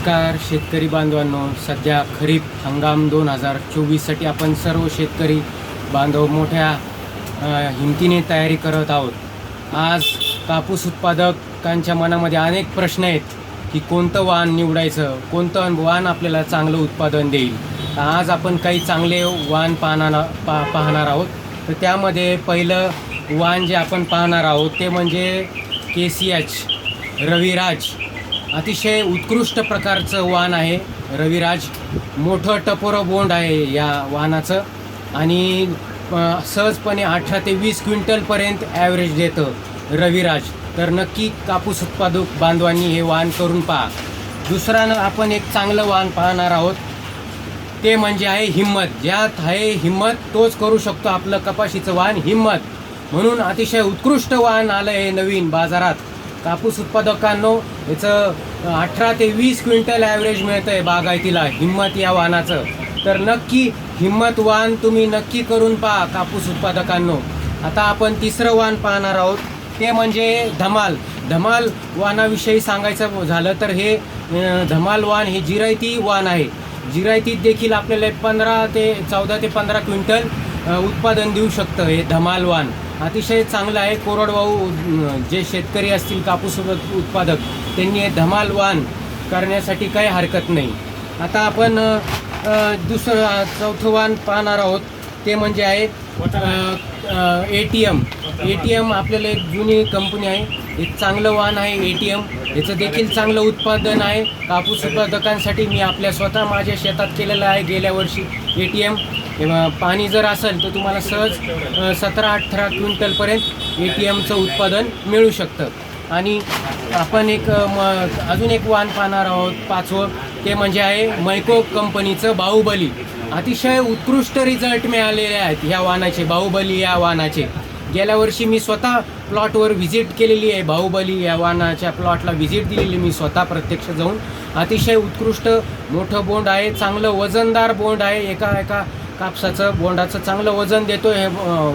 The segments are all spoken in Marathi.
नमस्कार शेतकरी बांधवांनो. सध्या खरीप हंगाम दोन हजार चोवीससाठी आपण सर्व शेतकरी बांधव मोठ्या हिमतीने तयारी करत आहोत. आज कापूस उत्पादकांच्या मनामध्ये अनेक प्रश्न आहेत की कोणतं वाण निवडायचं कोणतं वाण आपल्याला चांगलं उत्पादन देईल. तर आज आपण काही चांगले वाण पाहणार पा पाहणार आहोत. तर त्यामध्ये पहिलं वाण जे आपण पाहणार आहोत ते म्हणजे के सी एच रविराज. अतिशय उत्कृष्ट प्रकारचं वाहन आहे. रविराज मोठं टपोरं बोंड आहे या वाहनाचं. आणि सहजपणे अठरा ते वीस क्विंटलपर्यंत ॲव्हरेज देतं रविराज. तर नक्की कापूस उत्पादक बांधवांनी हे वाहन करून पहा. दुसऱ्यानं आपण एक चांगलं वाहन पाहणार आहोत. ते म्हणजे आहे हिंमत. ज्यात आहे हिंमत तोच करू शकतो आपलं कपाशीचं वाहन हिंमत. म्हणून अतिशय उत्कृष्ट वाहन आलं आहे नवीन बाजारात. कापूस उत्पादकांनो याचं अठरा ते वीस क्विंटल ॲव्हरेज मिळतं आहे बागायतीला हिंमत या वाहनाचं. तर नक्की हिंमत वाण तुम्ही नक्की करून पहा कापूस उत्पादकांनो. आता आपण तिसरं वाण पाहणार आहोत ते म्हणजे धमाल. धमाल वाहनाविषयी सांगायचं झालं तर हे धमाल वाण हे जिरायती वाण आहे. जिरायतीत देखील आपल्याला पंधरा ते चौदा ते पंधरा क्विंटल उत्पादन देऊ शकतं हे धमाल वाण अतिशय चांगलं आहे. कोरडवाहू जे शेतकरी असतील कापूस उत्पादक त्यांनी हे धमाल वाण करण्यासाठी काही हरकत नाही. आता आपण दुसरं चौथं वाण पाहणार आहोत. ते म्हणजे आहे A T M A T M आपल्याला एक जुनी कंपनी आहे. एक चांगलं वाहन आहे ए टी एम याचं देखील चांगलं उत्पादन आहे. कापूस उत्पादकांसाठी मी आपल्या स्वतः माझ्या शेतात केलेलं आहे गेल्या वर्षी ए टी एम पाणी जर असेल तर तुम्हाला सहज सतरा अठरा क्विंटलपर्यंत ए टी एमचं उत्पादन मिळू शकतं. आणि आपण एक म अजून एक वाहन पाहणार आहोत पाचवं ते म्हणजे आहे मैको कंपनीचं बाहुबली. अतिशय उत्कृष्ट रिझल्ट मिळालेले आहेत ह्या वाहनाचे बाहुबली या वाहनाचे. गेल्या वर्षी मी स्वतः प्लॉटवर व्हिजिट केलेली आहे बाहुबली या वाहनाच्या प्लॉटला व्हिजिट दिलेली मी स्वतः प्रत्यक्ष जाऊन. अतिशय उत्कृष्ट मोठं बोंड आहे चांगलं वजनदार बोंड आहे एका एका कापसाचं बोंडाचं चांगलं वजन देतो हे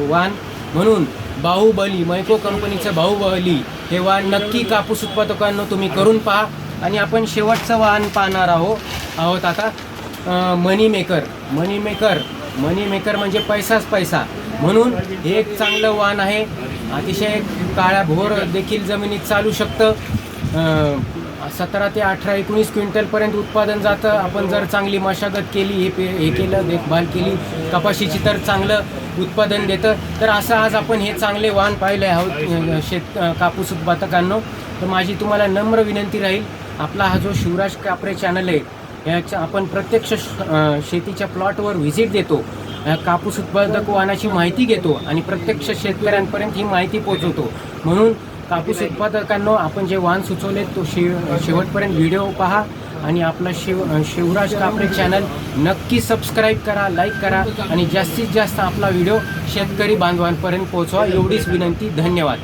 वाण. म्हणून बाहुबली मैको कंपनीचं बाहुबली हे वाण नक्की कापूस उत्पादकांना तुम्ही करून पहा. आणि आपण शेवटचं वाहन पाहणार आहो आहोत आता money maker money maker money maker म्हणजे पैसाच पैसा. म्हणून हे एक चांगलं वाण आहे. अतिशय काळ्या भोर देखील जमिनीत चालू शकतं. सतरा ते अठरा एकोणीस क्विंटलपर्यंत उत्पादन जातं. आपण जर चांगली मशागत केली हे पे हे केलं देखभाल केली कपाशीची तर चांगलं उत्पादन देतं. तर असं आज आपण हे चांगले वाहन पाहिले आहोत शेत कापूस उत्पादकांनो. तर माझी तुम्हाला नम्र विनंती राहील आपला हा जो शिवराज कापरे चॅनल आहे याच्या आपण प्रत्यक्ष श- शेतीच्या प्लॉटवर व्हिजिट देतो. कापूस उत्पादक वाहनाची माहिती घेतो आणि प्रत्यक्ष शेतकऱ्यांपर्यंत ही माहिती पोहोचवतो. म्हणून कापूस उत्पादकांनो आपण जे वाहन सुचवले तो शे शेवटपर्यंत व्हिडिओ पहा आणि आपला शिव शिवराज कापरे चॅनल नक्की सबस्क्राईब करा लाईक करा आणि जास्तीत जास्त आपला व्हिडिओ शेतकरी बांधवांपर्यंत पोहोचवा. एवढीच विनंती धन्यवाद.